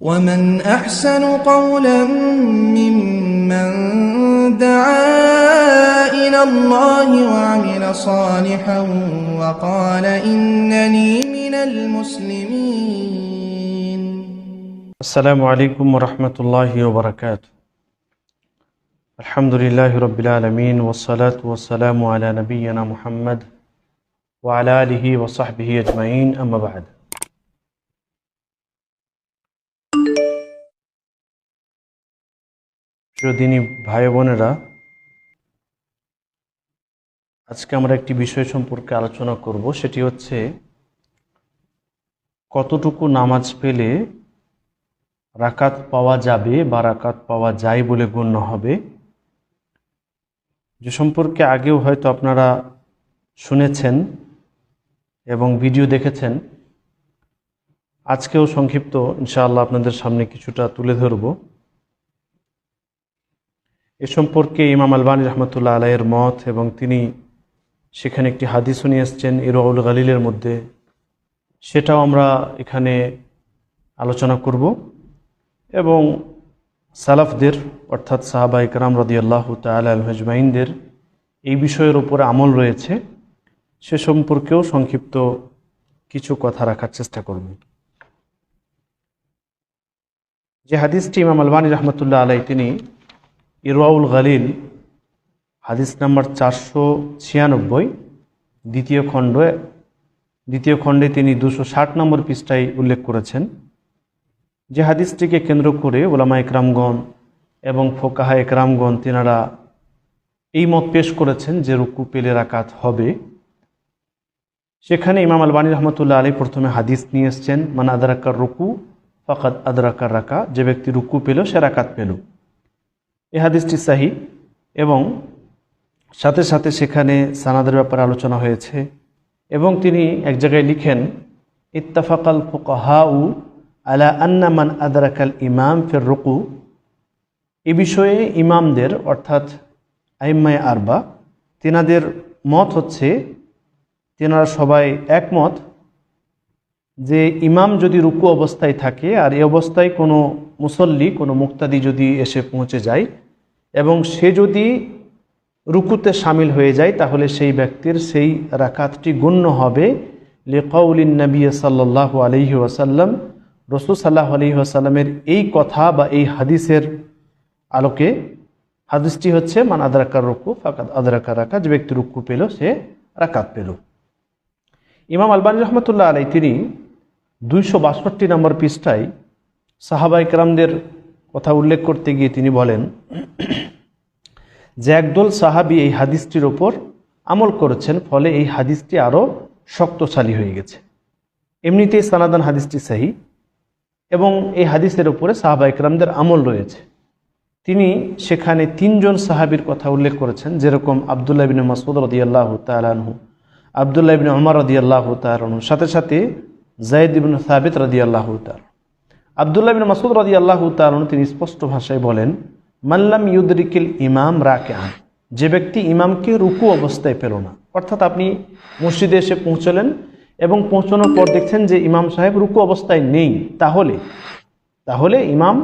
ومن أحسن قولا ممن دعا إلى الله وعمل صالحا وقال إنني من المسلمين. السلام عليكم ورحمة الله وبركاته. الحمد لله رب العالمين والصلاة والسلام على نبينا محمد وعلى آله وصحبه أجمعين. أما بعد প্রিয়দিনী ভাই বোনেরা আজকে আমরা একটি বিষয় সম্পর্কে আলোচনা করব, সেটি হচ্ছে কতটুকু নামাজ পেলে রাকাত পাওয়া যাবে বা রাকাত পাওয়া যায় বলে গণ্য হবে। যে সম্পর্কে আগেও হয়তো আপনারা শুনেছেন এবং ভিডিও দেখেছেন, আজকেও সংক্ষিপ্ত, ইনশাআল্লাহ আপনাদের সামনে কিছুটা তুলে ধরব। এ সম্পর্কে ইমাম আলবানী রহমতুল্লাহ আলাইয়ের মত এবং তিনি সেখানে একটি হাদিসও নিয়ে এসছেন ইরোউল গালিলের মধ্যে। সেটাও আমরা এখানে আলোচনা করব। এবং সালাফদের, অর্থাৎ সাহাবা ইকরাম রদি আল্লাহ তালহজমাইনদের এই বিষয়ের উপরে আমল রয়েছে। সে সম্পর্কেও সংক্ষিপ্ত কিছু কথা রাখার চেষ্টা করব। যে হাদিসটি ইমাম আলবানী রহমতুল্লাহ আলাই তিনি ইরওয়াউল গালিল, হাদিস নাম্বার চারশো ছিয়ানব্বই, দ্বিতীয় খণ্ড, দ্বিতীয় খণ্ডে তিনি দুশো ষাট নম্বর পৃষ্ঠায় উল্লেখ করেছেন যে হাদিসটিকে কেন্দ্র করে ওলামা একরামগণ এবং ফোকাহা একরামগণ তেনারা এই মত পেশ করেছেন যে রুকু পেলে রাকাত হবে। সেখানে ইমাম আলবানী রহমতুল্লাহ আলী প্রথমে হাদিস নিয়ে এসছেন মানে আদরাক্কার রুকু ফকাত আদরাক্কার রাকা যে ব্যক্তি রুকু পেল সে রাকাত পেল। এই হাদিসটি সাহি এবং সাথে সাথে সেখানে সানাদের ব্যাপারে আলোচনা হয়েছে এবং তিনি এক জায়গায় লিখেন, ইত্তাফাকাল ফোকাহাউ আলা আন্নামান আদরাকাল ইমাম ফের রুকু। এ বিষয়ে ইমামদের, অর্থাৎ আইম্মায় আরবা, তেনাদের মত হচ্ছে, তেনারা সবাই একমত যে ইমাম যদি রুকু অবস্থায় থাকে আর এ অবস্থায় কোনো মুসল্লি, কোনো মুক্তাদি যদি এসে পৌঁছে যায় এবং সে যদি রুকুতে সামিল হয়ে যায়, তাহলে সেই ব্যক্তির সেই রাকাতটি গণ্য হবে লেকাউলিন নবী সাল্লাহ আলহি ওয়াসাল্লাম। রসুল সাল্লাহ আলহি আসাল্লামের এই কথা বা এই হাদিসের আলোকে হাদিসটি হচ্ছে, মান আদরাকার রুকু ফাকাত আদরাকার রাকা যে ব্যক্তি রুকু পেল, সে রাকাত পেল। ইমাম আলবানী রহমতুল্লাহ আলাই তিনি দুইশো বাষট্টি নম্বর পৃষ্ঠায় সাহাবা ইকরামদের কথা উল্লেখ করতে গিয়ে তিনি বলেন যে একদল সাহাবি এই হাদিসটির ওপর আমল করেছেন, ফলে এই হাদিসটি আরও শক্তশালী হয়ে গেছে। এমনিতেই সানাদান হাদিসটি সাহি এবং এই হাদিসের উপরে সাহাবা ইকরামদের আমল রয়েছে। তিনি সেখানে তিনজন সাহাবির কথা উল্লেখ করেছেন, যেরকম আবদুল্লাহ বিন মাসুদ রদি আল্লাহ তালানহু আবদুল্লাহ বিন উমর রদি আল্লাহ তালু সাথে সাথে জায়দ ইবিন সাবিত রদি আল্লাহ তাল আবদুল্লাহ বিন মাসুদ রদি আল্লাহ তালু তিনি স্পষ্ট ভাষায় বলেন মাল্লাম ইউদরিকিল ইমাম রাকে আন যে ব্যক্তি ইমামকে রুকু অবস্থায় পেল না, অর্থাৎ আপনি মসজিদে এসে পৌঁছলেন এবং পৌঁছানোর পর দেখছেন যে ইমাম সাহেব রুকু অবস্থায় নেই, তাহলে তাহলে ইমাম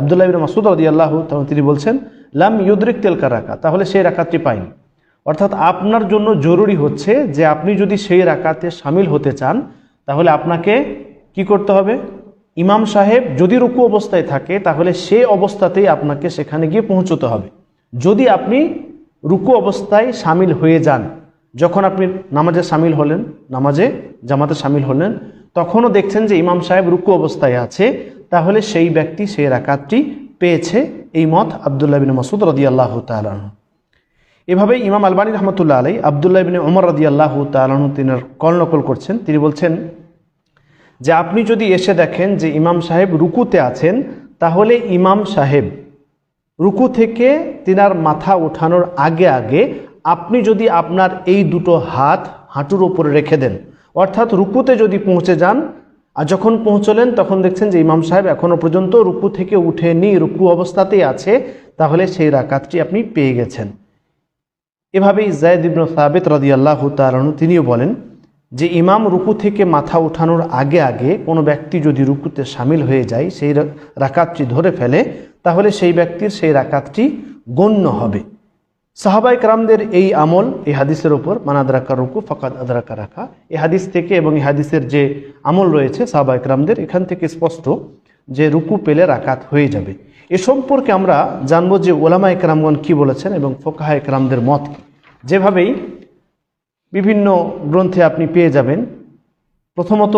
আবদুল্লাহ ইবিন মাসুদ রদি আল্লাহ তখন তিনি বলছেন, লাম ইউদরিক তেলকা রাখা তাহলে সেই রাকাতটি পাইনি। অর্থাৎ আপনার জন্য জরুরি হচ্ছে যে আপনি যদি সেই রাকাতে সামিল হতে চান, তাহলে আপনাকে কি করতে হবে? ইমাম সাহেব যদি রুকু অবস্থায় থাকে, তাহলে সে অবস্থাতেই আপনাকে সেখানে গিয়ে পৌঁছতে হবে। যদি আপনি রুকু অবস্থায় সামিল হয়ে যান, যখন আপনি নামাজে সামিল হলেন, নামাজে জামাতে সামিল হলেন, তখনও দেখছেন যে ইমাম সাহেব রুকু অবস্থায় আছে, তাহলে সেই ব্যক্তি সেই রাকাতটি পেয়েছে এই মত আবদুল্লাহ বিন মাসুদ রদি আল্লাহ তালন এভাবে ইমাম আলবানী রহমতুল্লাহ আলাই আবদুল্লাহ বিন ওমর রদি আল্লাহ তালন তিনি কল নকল করছেন। তিনি বলছেন যে আপনি যদি এসে দেখেন যে ইমাম সাহেব রুকুতে আছেন, তাহলে ইমাম সাহেব রুকু থেকে তিনার মাথা ওঠানোর আগে আগে আপনি যদি আপনার এই দুটো হাত হাঁটুর ওপরে রেখে দেন, অর্থাৎ রুকুতে যদি পৌঁছে যান, আর যখন পৌঁছলেন তখন দেখছেন যে ইমাম সাহেব এখনও পর্যন্ত রুকু থেকে উঠেনি, রুকু অবস্থাতেই আছে, তাহলে সেই রাকাতটি আপনি পেয়ে গেছেন। এভাবেই জায়দ ইবনু সাবেত আল্লাহ তালন তিনিও বলেন যে ইমাম রুকু থেকে মাথা উঠানোর আগে আগে কোনো ব্যক্তি যদি রুকুতে সামিল হয়ে যায়, সেই রাকাতটি ধরে ফেলে, তাহলে সেই ব্যক্তির সেই রাকাতটি গণ্য হবে। সাহাবাই রামদের এই আমল এই হাদিসের ওপর মানাদরাকা রুকু ফকাত আদরাকা রাখা এই হাদিস থেকে এবং এই হাদিসের যে আমল রয়েছে সাহাবাই রামদের এখান থেকে স্পষ্ট যে রুকু পেলে রাকাত হয়ে যাবে। এ সম্পর্কে আমরা জানব যে ওলামা একরামগণ কি বলেছেন এবং ফোকাহা একরামদের মত যেভাবেই বিভিন্ন গ্রন্থে আপনি পেয়ে যাবেন। প্রথমত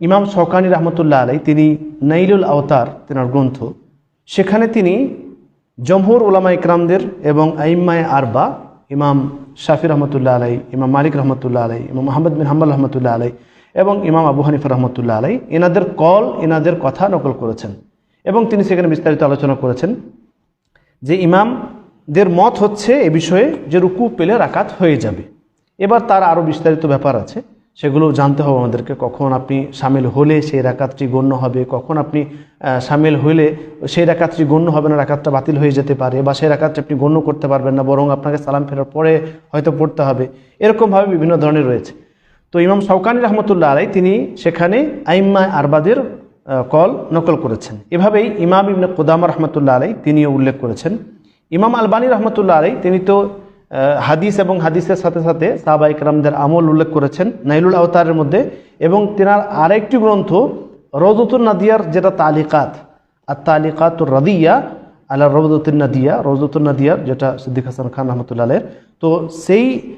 ইমাম শকানি রহমতুল্লাহ আলাই তিনি নাইলুল আওতার তেনার গ্রন্থ। সেখানে তিনি জমহুর ওলামা ইকরামদের এবং আইম্মায় আরবা, ইমাম শাফি রহমতুল্লাহ আলাই ইমাম মালিক রহমতুল্লাহ আলাই ইমাম মোহাম্মদ বিন হাম্বাল রহমতুল্লাহ আলাই এবং ইমাম আবু হানিফা রহমতুল্লাহ আলাই এনাদের কল, এনাদের কথা নকল করেছেন। এবং তিনি সেখানে বিস্তারিত আলোচনা করেছেন যে ইমামদের মত হচ্ছে এ বিষয়ে যে রুকু পেলে রাকাত হয়ে যাবে। এবার তার আরও বিস্তারিত ব্যাপার আছে, সেগুলো জানতে হবে আমাদেরকে, কখন আপনি সামিল হলে সেই রাকাতটি গণ্য হবে, কখন আপনি সামিল হলে সেই রাকাতটি গণ্য হবে না, রাকাতটা বাতিল হয়ে যেতে পারে, বা সেই রাকাতটি আপনি গণ্য করতে পারবেন না, বরং আপনাকে সালাম ফেরার পরে হয়তো পড়তে হবে। এরকমভাবে বিভিন্ন ধরনের রয়েছে। তো ইমাম শৌকানি রহমতুল্লাহ আলাই তিনি সেখানে আইম্মা আরবাদের কল নকল করেছেন। এভাবেই ইমাম ইবনে কোদামা রহমতুল্লাহ আলাই তিনিও উল্লেখ করেছেন। ইমাম আলবানী রহমতুল্লাহ আলাই তিনি তো হাদিস এবং হাদিসের সাথে সাথে সাহাবা ইকরামদের আমল উল্লেখ করেছেন নাইলুল আওতারের মধ্যে এবং তেনার আরেকটি গ্রন্থ রজতুল নাদিয়ার, যেটা তালিকাত আর তালিকাতুর রাদিয়া আল্লাহ রৌদতুল নাদিয়া রজতুল নাদিয়ার, যেটা সিদ্দিক হাসান খান রহমতুল্লাহ আলের তো সেই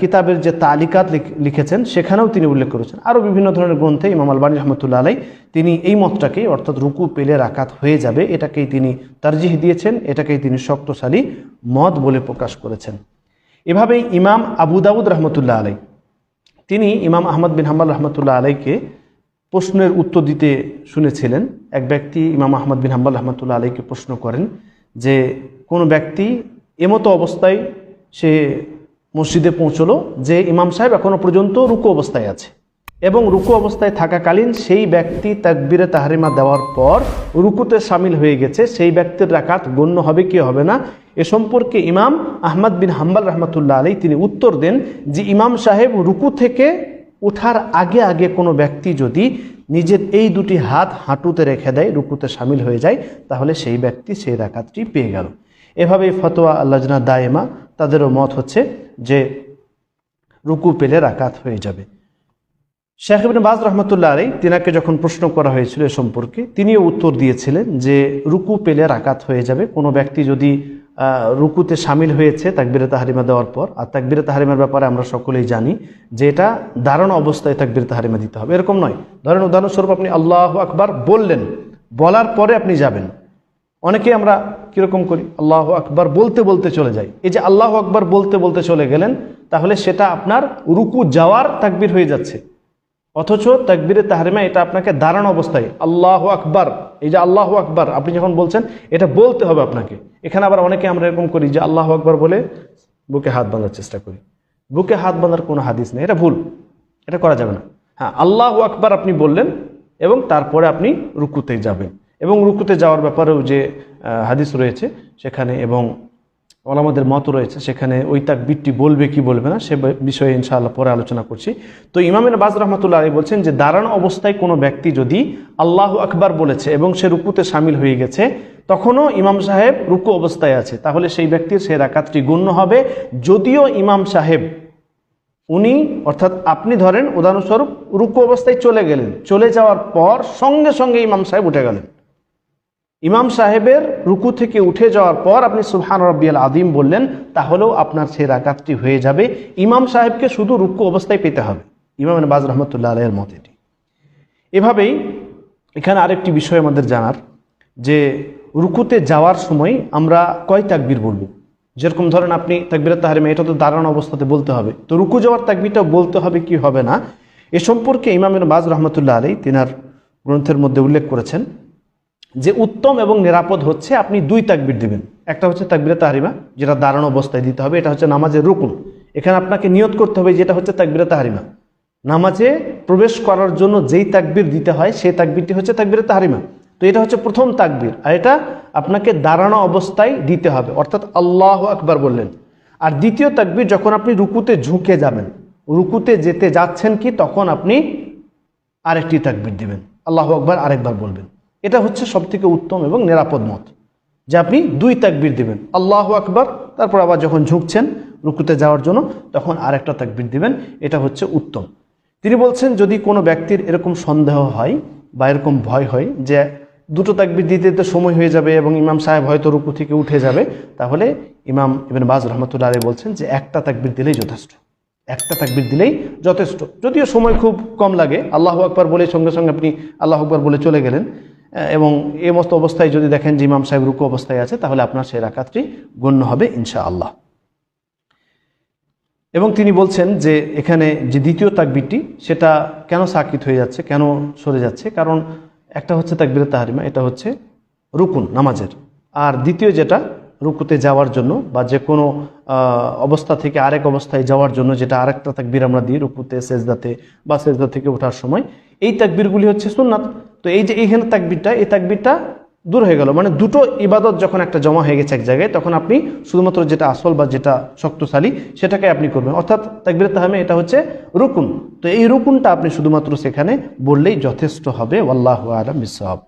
কিতাবের যে তালিকাত লিখ- লিখেছেন, সেখানেও তিনি উল্লেখ করেছেন। আরও বিভিন্ন ধরনের গ্রন্থে ইমাম আলবানী রহমতুল্লাহ আলাই তিনি এই মতটাকেই অর্থাৎ রুকু পেলে রাকাত হয়ে যাবে, এটাকেই তিনি তারজিহ দিয়েছেন, এটাকেই তিনি শক্তশালী মত বলে প্রকাশ করেছেন। এভাবেই ইমাম আবু দাউদ রহমতুল্লাহ আলাই তিনি ইমাম আহমদ বিন হাম্বাল রহমতুল্লাহ আলাইকে প্রশ্নের উত্তর দিতে শুনেছিলেন। এক ব্যক্তি ইমাম আহমদ বিন হাম্বাল রহমতুল্লাহ আলাইকে প্রশ্ন করেন যে, কোনো ব্যক্তি এমতো অবস্থায় সে মসজিদে পৌঁছলো যে ইমাম সাহেব এখনও পর্যন্ত রুকু অবস্থায় আছে। এবং রুকু অবস্থায় থাকাকালীন সেই ব্যক্তি তাকবিরে তাহারিমা দেওয়ার পর রুকুতে সামিল হয়ে গেছে। সেই ব্যক্তির রাকাত গণ্য হবে কি হবে না, এ সম্পর্কে ইমাম আহমদ বিন হাম্বাল রহমতুল্লাহ আলী তিনি উত্তর দেন যে ইমাম সাহেব রুকু থেকে ওঠার আগে আগে কোনো ব্যক্তি যদি নিজের এই দুটি হাত হাঁটুতে রেখে দেয়, রুকুতে সামিল হয়ে যায়, তাহলে সেই ব্যক্তি সেই রাকাতটি পেয়ে গেল। এভাবে ফতোয়া আল্লাজনা দায়েমা, তাদেরও মত হচ্ছে যে রুকু পেলে রাকাত হয়ে যাবে। শেখ ইবনে বাজ রহমতুল্লাহ আলী তিনাকে যখন প্রশ্ন করা হয়েছিল এ সম্পর্কে, তিনিও উত্তর দিয়েছিলেন যে রুকু পেলে রাকাত হয়ে যাবে। কোনো ব্যক্তি যদি রুকুতে সামিল হয়েছে তাকবিরে তাহারিমা দেওয়ার পর, আর তাকবিরে তাহারিমার ব্যাপারে আমরা সকলেই জানি যে এটা দারুণ অবস্থায় তাকবিরে তাহারিমা দিতে হবে। এরকম নয়। ধরেন উদাহরণস্বরূপ আপনি আল্লাহ আকবার বললেন, বলার পরে আপনি যাবেন। অনেকে আমরা কীরকম করি? আল্লাহ আকবার বলতে বলতে চলে যাই। এই যে আল্লাহ আকবার বলতে বলতে চলে গেলেন, তাহলে সেটা আপনার রুকু যাওয়ার তাকবির হয়ে যাচ্ছে। অথচ তাকবিরে তাহরিমা এটা আপনাকে দাঁড়ানো অবস্থায়। আল্লাহ আকবার, এই যে আল্লাহ আকবার, আপনি যখন বলছেন, এটা বলতে হবে আপনাকে। এখানে আবার অনেকে আমরা এরকম করি যে আল্লাহ আকবার বলে বুকে হাত বাঁধার চেষ্টা করি। বুকে হাত বাঁধার কোনো হাদিস নেই, এটা ভুল। এটা করা যাবে না। হ্যাঁ আল্লাহ আকবার আপনি বললেন এবং তারপরে আপনি রুকুতে যাবেন। এবং রুকুতে যাওয়ার ব্যাপারেও যে হাদিস রয়েছে, সেখানে এবং ওলামাদের মত রয়েছে, সেখানে ওই তাকবিরটি বলবে কি বলবে না, সে বিষয়ে ইনশাআল্লাহ পরে আলোচনা করছি। তো ইমামের বাজ রহমতুল্লাহ আলী বলছেন যে, দাঁড়ানো অবস্থায় কোনো ব্যক্তি যদি আল্লাহ আকবার বলেছে এবং সে রুকুতে সামিল হয়ে গেছে, তখনও ইমাম সাহেব রুকু অবস্থায় আছে। তাহলে সেই ব্যক্তির সে রাকাতটি গণ্য হবে। যদিও ইমাম সাহেব, উনি, অর্থাৎ আপনি ধরেন, উদাহরণস্বরূপ রুকু অবস্থায় চলে গেলেন, চলে যাওয়ার পর সঙ্গে সঙ্গে ইমাম সাহেব উঠে গেলেন। ইমাম সাহেবের রুকু থেকে উঠে যাওয়ার পর আপনি সুলহান রব্বিয়াল আদিম বললেন, তাহলেও আপনার সেই রাকাতটি হয়ে যাবে। ইমাম সাহেবকে শুধু রুকু অবস্থায় পেতে হবে। ইমাম বাজ রহমতুল্লাহ আলহের মত এটি। এভাবেই এখানে আরেকটি বিষয় আমাদের জানার, যে রুকুতে যাওয়ার সময় আমরা কয় তাকবির বলব? যেরকম ধরেন আপনি তাকবিরের তাহারিমা, এটা তো দাঁড়ানো অবস্থাতে বলতে হবে। তো রুকু যাওয়ার তাকবিরটা বলতে হবে কি হবে না? এ সম্পর্কে ইমামের বাজ রহমতুল্লাহ আলী তিনার গ্রন্থের মধ্যে উল্লেখ করেছেন। যে উত্তম এবং নিরাপদ হচ্ছে, আপনি দুই তাকবির দিবেন। একটা হচ্ছে তাকবিরে তাহারিমা, যেটা দাঁড়ানো অবস্থায় দিতে হবে, এটা হচ্ছে নামাজের রুকুন। এখানে আপনাকে নিয়ত করতে হবে যেটা হচ্ছে তাকবিরে তাহারিমা। নামাজে প্রবেশ করার জন্য যেই তাকবির দিতে হয়, সেই তাকবিরটি হচ্ছে তাকবিরে তাহারিমা। তো এটা হচ্ছে প্রথম তাকবির, আর এটা আপনাকে দাঁড়ানো অবস্থায় দিতে হবে, অর্থাৎ আল্লাহ আকবার বললেন। আর দ্বিতীয় তাকবির, যখন আপনি রুকুতে ঝুঁকে যাবেন, রুকুতে যেতে যাচ্ছেন কি, তখন আপনি আরেকটি তাকবির দিবেন। আল্লাহ আকবার আরেকবার বলবেন। এটা হচ্ছে সবথেকে উত্তম এবং নিরাপদ মত, যে আপনি দুই তাকবির দিবেন, আল্লাহ আকবার, তারপর আবার যখন ঝুঁকছেন রুকুতে যাওয়ার জন্য, তখন আরেকটা তাকবির দিবেন, এটা হচ্ছে উত্তম। তিনি বলছেন, যদি কোনো ব্যক্তির এরকম সন্দেহ হয় বা এরকম ভয় হয় যে দুটো তাকবির দিতে দিতে সময় হয়ে যাবে এবং ইমাম সাহেব হয়তো রুকু থেকে উঠে যাবে, তাহলে ইমাম ইবেন বাজ রহমতুল্লাহ আলী বলছেন যে একটা তাকবির দিলেই যথেষ্ট, একটা তাকবির দিলেই যথেষ্ট। যদিও সময় খুব কম লাগে, আল্লাহ আকবার বলে সঙ্গে সঙ্গে আপনি আল্লাহ আকবার বলে চলে গেলেন এবং এই মস্ত অবস্থায় যদি দেখেন যে ইমাম সাহেব রুকু অবস্থায় আছে, তাহলে আপনার সেই রাকাতটি গণ্য হবে ইনশা আল্লাহ এবং তিনি বলছেন যে এখানে যে দ্বিতীয় তাকবিরটি, সেটা কেন সাকিত হয়ে যাচ্ছে, কেন সরে যাচ্ছে? কারণ একটা হচ্ছে তাকবির তাহারিমা এটা হচ্ছে রুকুন, নামাজের। আর দ্বিতীয় যেটা রুকুতে যাওয়ার জন্য বা যে কোনো অবস্থা থেকে আরেক অবস্থায় যাওয়ার জন্য যেটা আরেকটা তাকবির আমরা দিই রুকুতে, সেজদাতে বা সেজদা থেকে ওঠার সময়। এই তাকবিরগুলি হচ্ছে সুন্নাত। তো এই যে এইখানে তাকবিরটা, এই তাকবিরটা দূর হয়ে গেল। মানে দুটো ইবাদত যখন একটা জমা হয়ে গেছে এক জায়গায়, তখন আপনি শুধুমাত্র যেটা আসল বা যেটা শক্তশালী সেটাকে আপনি করবেন। অর্থাৎ তাকবির তাহামে এটা হচ্ছে রুকুন। তো এই রুকুনটা আপনি শুধুমাত্র সেখানে বললেই যথেষ্ট হবে। আল্লাহ আলম বিসাব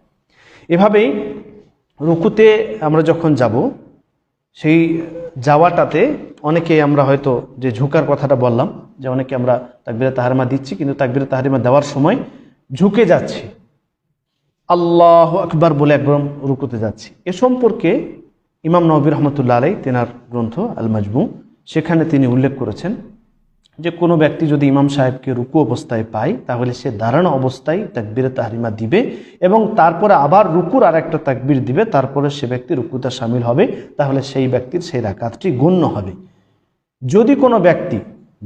এভাবেই রুকুতে আমরা যখন যাব সেই যাওয়াটাতে অনেকে আমরা হয়তো যে ঝুঁকার কথাটা বললাম, যে অনেকে আমরা তাকবিরে তাহারিমা দিচ্ছি, কিন্তু তাকবিরে তাহারিমা দেওয়ার সময় ঝুঁকে যাচ্ছি। আল্লাহ আকবার বলে একদম রুকুতে যাচ্ছি। এ সম্পর্কে ইমাম নবী রহমতুল্লাহ আলাই তেনার গ্রন্থ আল মাজমু সেখানে তিনি উল্লেখ করেছেন যে কোনো ব্যক্তি যদি ইমাম সাহেবকে রুকু অবস্থায় পায়, তাহলে সে দাঁড়ানো অবস্থায় তাকবিরে তাহরিমা দিবে এবং তারপরে আবার রুকুর আর একটা তাকবির দিবে, তারপরে সে ব্যক্তি রুকুতে সামিল হবে, তাহলে সেই ব্যক্তির সেই রাকাতটি গণ্য হবে। যদি কোনো ব্যক্তি,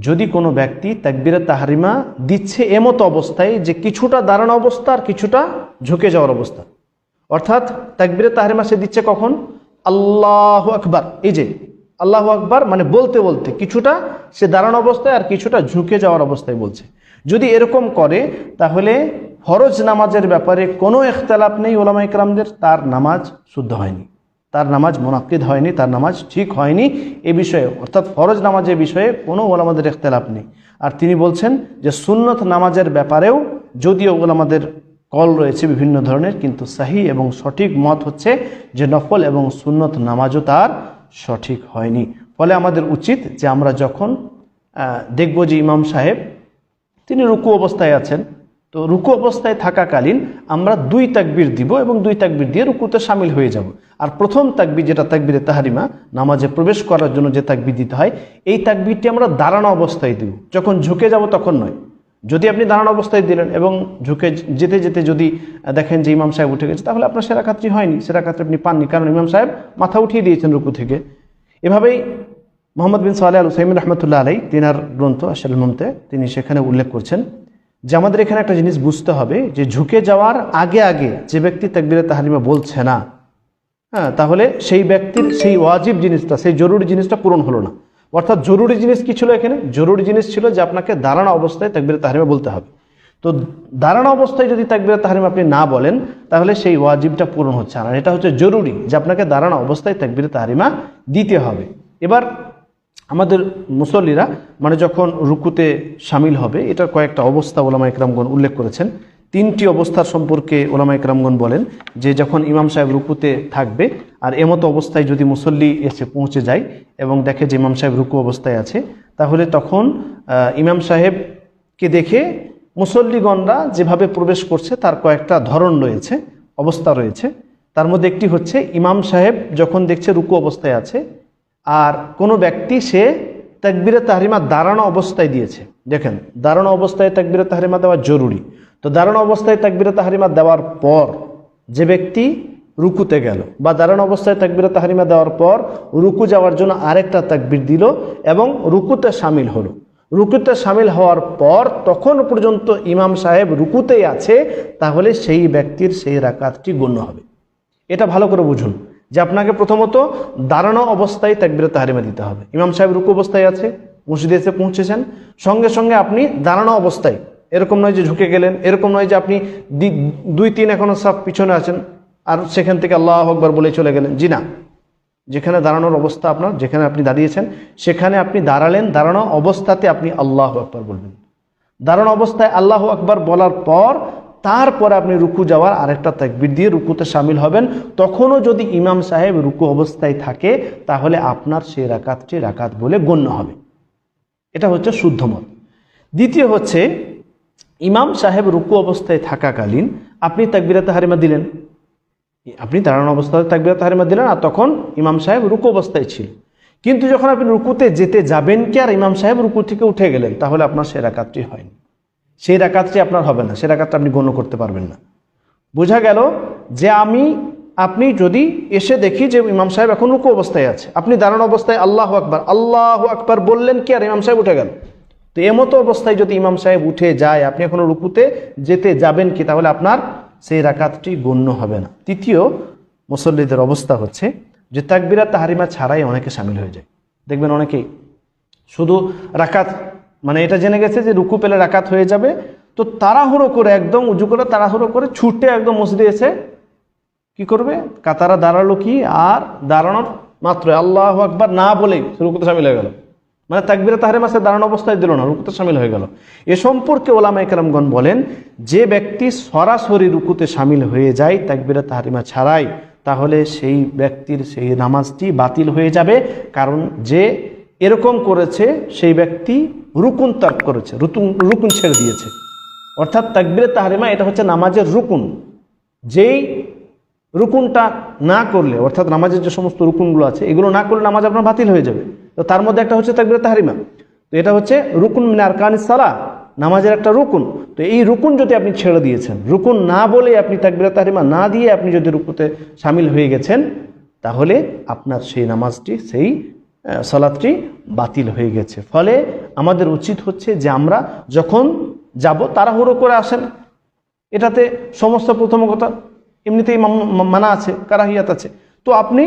যদি কোনো ব্যক্তি তাকবিরে তাহারিমা দিচ্ছে এমত অবস্থায় যে কিছুটা দাঁড়ানো অবস্থা আর কিছুটা ঝুঁকে যাওয়ার অবস্থা, অর্থাৎ তাকবিরে তাহারিমা সে দিচ্ছে কখন? আল্লাহ আকবার, এই যে আল্লাহ আকবার মানে বলতে বলতে কিছুটা সে দাঁড়ানো অবস্থায় আর কিছুটা ঝুঁকে যাওয়ার অবস্থায় বলছে। যদি এরকম করে, তাহলে ফরজ নামাজের ব্যাপারে কোনো এখতলাফ নেই ওলামা ইকরামদের তার নামাজ শুদ্ধ হয়নি। তার নামাজ মোনাক্কিদ হয়নি, তার নামাজ ঠিক হয়নি এ বিষয়ে। অর্থাৎ ফরজ নামাজের বিষয়ে কোনো ওলামাদের ইখতলাফ নেই। আর তিনি বলছেন যে সুন্নত নামাজের ব্যাপারেও যদিও ওলামাদের কল রয়েছে বিভিন্ন ধরনের, কিন্তু সাহি এবং সঠিক মত হচ্ছে যে নফল এবং সুন্নত নামাজও তার সঠিক হয়নি। ফলে আমাদের উচিত যে আমরা যখন দেখব যে ইমাম সাহেব, তিনি রুকু অবস্থায় আছেন, তো রুকু অবস্থায় থাকাকালীন আমরা দুই তাকবির দিব এবং দুই তাকবির দিয়ে রুকুতে সামিল হয়ে যাব। আর প্রথম তাকবির যেটা তাকবিরে তাহারিমা, নামাজে প্রবেশ করার জন্য যে তাকবির দিতে হয়, এই তাকবিরটি আমরা দাঁড়ানো অবস্থায় দিব। যখন ঝুঁকে যাব তখন নয়। যদি আপনি দাঁড়ানো অবস্থায় দিলেন এবং ঝুঁকে যেতে যেতে যদি দেখেন যে ইমাম সাহেব উঠে গেছে, তাহলে আপনার সেরা কাত্রি হয়নি। সেরা কাত্রি আপনি পাননি, কারণ ইমাম সাহেব মাথা উঠিয়ে দিয়েছেন রুকু থেকে। এভাবেই মোহাম্মদ বিন সাল্লাহ আল সাইমিন রহমতুল্লাহ আলাই তিনার গ্রন্থ আসল মমতে তিনি সেখানে উল্লেখ করছেন যে আমাদের এখানে একটা জিনিস বুঝতে হবে যে ঝুঁকে যাওয়ার আগে আগে যে ব্যক্তি তাকবিরে তাহারিমা বলছে না হ্যাঁ তাহলে সেই ব্যক্তির সেই ওয়াজিব জিনিসটা, সেই জরুরি জিনিসটা পূরণ হলো না। অর্থাৎ জরুরি জিনিস কি ছিল এখানে? জরুরি জিনিস ছিল যে আপনাকে দাঁড়ানো অবস্থায় তাকবির তাহারিমা বলতে হবে। তো দাঁড়ানো অবস্থায় যদি তাকবিরে তাহারিমা আপনি না বলেন, তাহলে সেই ওয়াজিবটা পূরণ হচ্ছে না। এটা হচ্ছে জরুরি যে আপনাকে দাঁড়ানো অবস্থায় তাকবিরে তাহারিমা দিতে হবে। এবার আমাদের মুসল্লিরা মানে যখন রুকুতে সামিল হবে, এটার কয়েকটা অবস্থা ওলামা ইকরামগণ উল্লেখ করেছেন। তিনটি অবস্থার সম্পর্কে ওলামা ইকরামগণ বলেন, যে যখন ইমাম সাহেব রুকুতে থাকবে, আর এমতো অবস্থায় যদি মুসল্লি এসে পৌঁছে যায় এবং দেখে যে ইমাম সাহেব রুকু অবস্থায় আছে, তাহলে তখন ইমাম সাহেবকে দেখে মুসল্লিগণরা যেভাবে প্রবেশ করছে, তার কয়েকটা ধরন রয়েছে, অবস্থা রয়েছে। তার মধ্যে একটি হচ্ছে, ইমাম সাহেব যখন দেখছে রুকু অবস্থায় আছে, আর কোনো ব্যক্তি সে তাকবিরে তাহরিমা দাঁড়ানো অবস্থায় দিয়েছে। দেখেন, দাঁড়ানো অবস্থায় তাকবিরে তাহরিমা দেওয়া জরুরি। তো দাঁড়ানো অবস্থায় তাকবিরে তাহরিমা দেওয়ার পর যে ব্যক্তি রুকুতে গেল বা দাঁড়ানো অবস্থায় তাকবিরে তাহরিমা দেওয়ার পর রুকু যাওয়ার জন্য আরেকটা তাকবির দিল এবং রুকুতে সামিল হলো। রুকুতে সামিল হওয়ার পর তখন পর্যন্ত ইমাম সাহেব রুকুতেই আছে, তাহলে সেই ব্যক্তির সেই রাকাতটি গণ্য হবে। এটা ভালো করে বুঝুন যে আপনাকে প্রথমত দাঁড়ানো অবস্থায় তাকবিরে তাহারিমা দিতে হবে। ইমাম সাহেব রুকু অবস্থায় আছে, মসজিদে এসে পৌঁছেছেন। সঙ্গে সঙ্গে আপনি দাঁড়ানো অবস্থায় এরকম নয় যে ঝুঁকে গেলেন, এরকম নয় যে আপনি দুই, তিন এখনও সব পিছনে আছেন, আর সেখান থেকে আল্লাহ আকবর বলে চলে গেলেন। জি না। যেখানে দাঁড়ানোর অবস্থা আপনার, যেখানে আপনি দাঁড়িয়েছেন, সেখানে আপনি দাঁড়ালেন, দাঁড়ানো অবস্থাতে আপনি আল্লাহ আকবার বলবেন। দাঁড়ানো অবস্থায় আল্লাহ আকবার বলার পর, তারপরে আপনি রুকু যাওয়ার আরেকটা তাকবির দিয়ে রুকুতে সামিল হবেন। তখনও যদি ইমাম সাহেব রুকু অবস্থায় থাকে, তাহলে আপনার সেই রাকাতটি রাকাত বলে গণ্য হবে। এটা হচ্ছে শুদ্ধ মত। দ্বিতীয় হচ্ছে ইমাম সাহেব রুকু অবস্থায় থাকাকালীন আপনি তাকবিরাতে হারিমা দিলেন। আপনি দাঁড়ানো অবস্থায় তাকবিরাতে হারিমা দিলেন আর তখন ইমাম সাহেব রুকু অবস্থায় ছিল। কিন্তু যখন আপনি রুকুতে যেতে যাবেন কি আর ইমাম সাহেব রুকু থেকে উঠে গেলেন, তাহলে আপনার সে রাকাতটি হয়নি। সেই রাকাতটি আপনার হবে না, সে রাকাতটা আপনি গণ্য করতে পারবেন না। বোঝা গেল যে আমি, আপনি যদি এসে দেখি যে ইমাম সাহেব এখন রুকু অবস্থায় আছে, আপনি দাঁড়ানো অবস্থায় আল্লাহ আকবার আল্লাহ আকবার বললেন কি আর ইমাম সাহেব উঠে গেল? তো এমতো অবস্থায় যদি ইমাম সাহেব উঠে যায়, আপনি এখনও রুকুতে যেতে যাবেন কি, তাহলে আপনার সেই রাকাতটি গণ্য হবে না। তৃতীয় মুসল্লিদের অবস্থা হচ্ছে যে তাকবিরা, তাহারিমা ছাড়াই অনেকে সামিল হয়ে যায়। দেখবেন অনেকেই শুধু রাকাত মানে এটা জেনে গেছে যে রুকু পেলে রাকাত হয়ে যাবে। তো তাড়াহুড়ো করে, একদম উজু করে তাড়াহুড়ো করে ছুটে একদম মসজিদে এসে কি করবে? কাতারা দাঁড়াল কি? আর দাঁড়ানোর মাত্র আল্লাহ আকবার না বলেই রুকুতে সামিল হয়ে গেল। মানে তাকবিরে তাহারে মাসে দাঁড়ানো অবস্থায় দিল না, রুকুতে সামিল হয়ে গেল। এ সম্পর্কে ওলামা একরামগণ বলেন, যে ব্যক্তি সরাসরি রুকুতে সামিল হয়ে যায় তাকবিরে তাহারিমা ছাড়াই, তাহলে সেই ব্যক্তির সেই নামাজটি বাতিল হয়ে যাবে, কারণ যে এরকম করেছে, সেই ব্যক্তি রুকুন তার্ক করেছে, রুতুন, রুকুন ছেড়ে দিয়েছে। অর্থাৎ তাকবিরে তাহারিমা, এটা হচ্ছে নামাজের রুকুন। যেই রুকুনটা না করলে, অর্থাৎ নামাজের যে সমস্ত রুকুনগুলো আছে, এগুলো না করলে নামাজ আপনার বাতিল হয়ে যাবে। তো তার মধ্যে একটা হচ্ছে তাকবিরে তাহারিমা। তো এটা হচ্ছে রুকুন মিনার কান সালা, নামাজের একটা রুকুন। তো এই রুকুন যদি আপনি ছেড়ে দিয়েছেন, রুকুন না বলে আপনি তাকবিরে তাহারিমা না দিয়ে আপনি যদি রুকুতে সামিল হয়ে গেছেন, তাহলে আপনার সেই নামাজটি, সেই সালাদটি বাতিল হয়ে গেছে। ফলে আমাদের উচিত হচ্ছে যে আমরা যখন যাব, তাড়াহুড়ো করে আসেন। এটাতে সমস্ত প্রথম কথা। এমনিতেই মানা আছে, কারাহিয়াত আছে। তো আপনি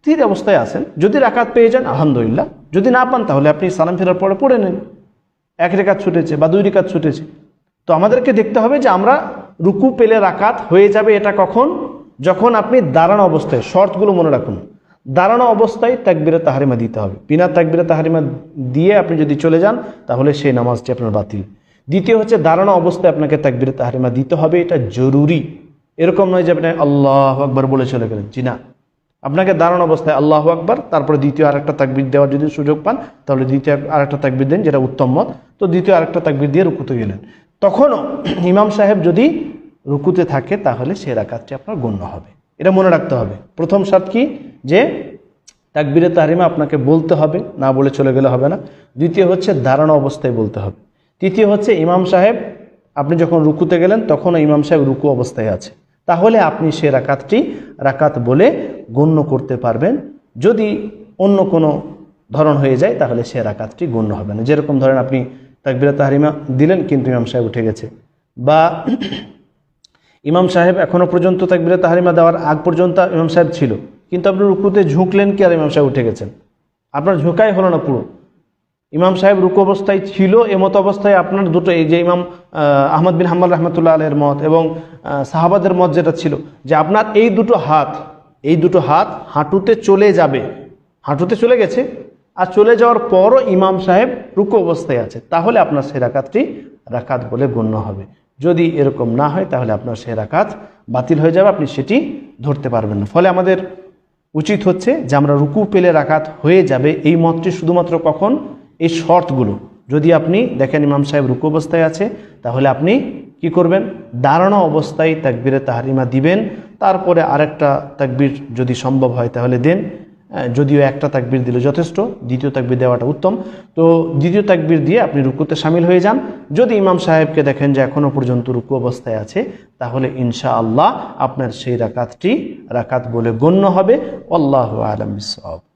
স্থির অবস্থায় আছেন, যদি রাকাত পেয়ে যান, আলহামদুলিল্লাহ। যদি না পান, তাহলে আপনি সালাম ফেরার পরে পড়ে নেন। এক রেখাত ছুটেছে বা দুই রেখাত ছুটেছে। তো আমাদেরকে দেখতে হবে যে আমরা রুকু পেলে রাকাত হয়ে যাবে এটা কখন? যখন আপনি দাঁড়ানো অবস্থায়, শর্তগুলো মনে রাখুন। দাঁড়ানো অবস্থায় তাকবিরে তাহারিমা দিতে হবে। বিনা তাকবিরে তাহারিমা দিয়ে আপনি যদি চলে যান, তাহলে সেই নামাজটি আপনার বাতিল। দ্বিতীয় হচ্ছে, দাঁড়ানো অবস্থায় আপনাকে তাকবিরে তাহারিমা দিতে হবে, এটা জরুরি। এরকম নয় যে আপনি আল্লাহ আকবার বলে চলে গেলেন। জি না। আপনাকে দাঁড়ানো অবস্থায় আল্লাহ আকবার, তারপরে দ্বিতীয় আরেকটা তাকবির দেওয়ার যদি সুযোগ পান, তাহলে দ্বিতীয় আরেকটা তাকবির দেন যেটা উত্তম মত। তো দ্বিতীয় আরেকটা তাকবির দিয়ে রুকুতে গেলেন। তখনও ইমাম সাহেব যদি রুকুতে থাকে, তাহলে সে রাকাতটি আপনার গণ্য হবে। এটা মনে রাখতে হবে। প্রথম সাত কি? যে তাকবিরে তাহারিমা আপনাকে বলতে হবে, না বলে চলে গেলে হবে না। দ্বিতীয় হচ্ছে দাঁড়ানো অবস্থায় বলতে হবে। তৃতীয় হচ্ছে ইমাম সাহেব, আপনি যখন রুকুতে গেলেন, তখনও ইমাম সাহেব রুকু অবস্থায় আছে। তাহলে আপনি সে রাকাতটি রাকাত বলে গণ্য করতে পারবেন। যদি অন্য কোনো ধরন হয়ে যায়, তাহলে সে রাকাতটি গণ্য হবে না। যেরকম ধরেন আপনি তাকবিরা তাহারিমা দিলেন, কিন্তু ইমাম সাহেব উঠে গেছে। বা ইমাম সাহেব এখনও পর্যন্ত তাকবিরা তাহারিমা দেওয়ার আগ পর্যন্ত ইমাম সাহেব ছিল। কিন্তু আপনি রুকুতে ঝুঁকলেন কি আর ইমাম সাহেব উঠে গেছেন? আপনার ঝুঁকাই হলো না পুরো। ইমাম সাহেব রুকু অবস্থায় ছিল এমতো অবস্থায় আপনার দুটো এই যে ইমাম আহ, আহমদ বিন হাম্মাল রহমতুল্লাহ আলের মত এবং সাহাবাদের মত যেটা ছিল যে আপনার এই দুটো হাত এই দুটো হাত হাঁটুতে চলে যাবে হাঁটুতে চলে গেছে আর চলে যাওয়ার পরও ইমাম সাহেব রুকু অবস্থায় আছে তাহলে আপনার সেই রাকাতটি রাকাত বলে গণ্য হবে। যদি এরকম না হয় তাহলে আপনার সেই রাকাত বাতিল হয়ে যাবে আপনি সেটি ধরতে পারবেন না। ফলে আমাদের উচিত হচ্ছে যে আমরা রুকু পেলে রাকাত হয়ে যাবে এই মতটি শুধুমাত্র কখন? এই শর্তগুলো। যদি আপনি দেখেন ইমাম সাহেব রুকু অবস্থায় আছে, তাহলে আপনি কি করবেন? দাঁড়ানো অবস্থায় তাকবিরে তাহারিমা দিবেন। তারপরে আরেকটা তাকবির যদি সম্ভব হয়, তাহলে দেন। যদিও একটা তাকবির দিলে যথেষ্ট, দ্বিতীয় তাকবির দেওয়াটা উত্তম। তো দ্বিতীয় তাকবির দিয়ে আপনি রুকুতে সামিল হয়ে যান। যদি ইমাম সাহেবকে দেখেন যে এখনও পর্যন্ত রুকু অবস্থায় আছে, তাহলে ইনশা আল্লাহ আপনার সেই রাকাতটি, রাকাত বলে গণ্য হবে। আল্লাহ আলম সব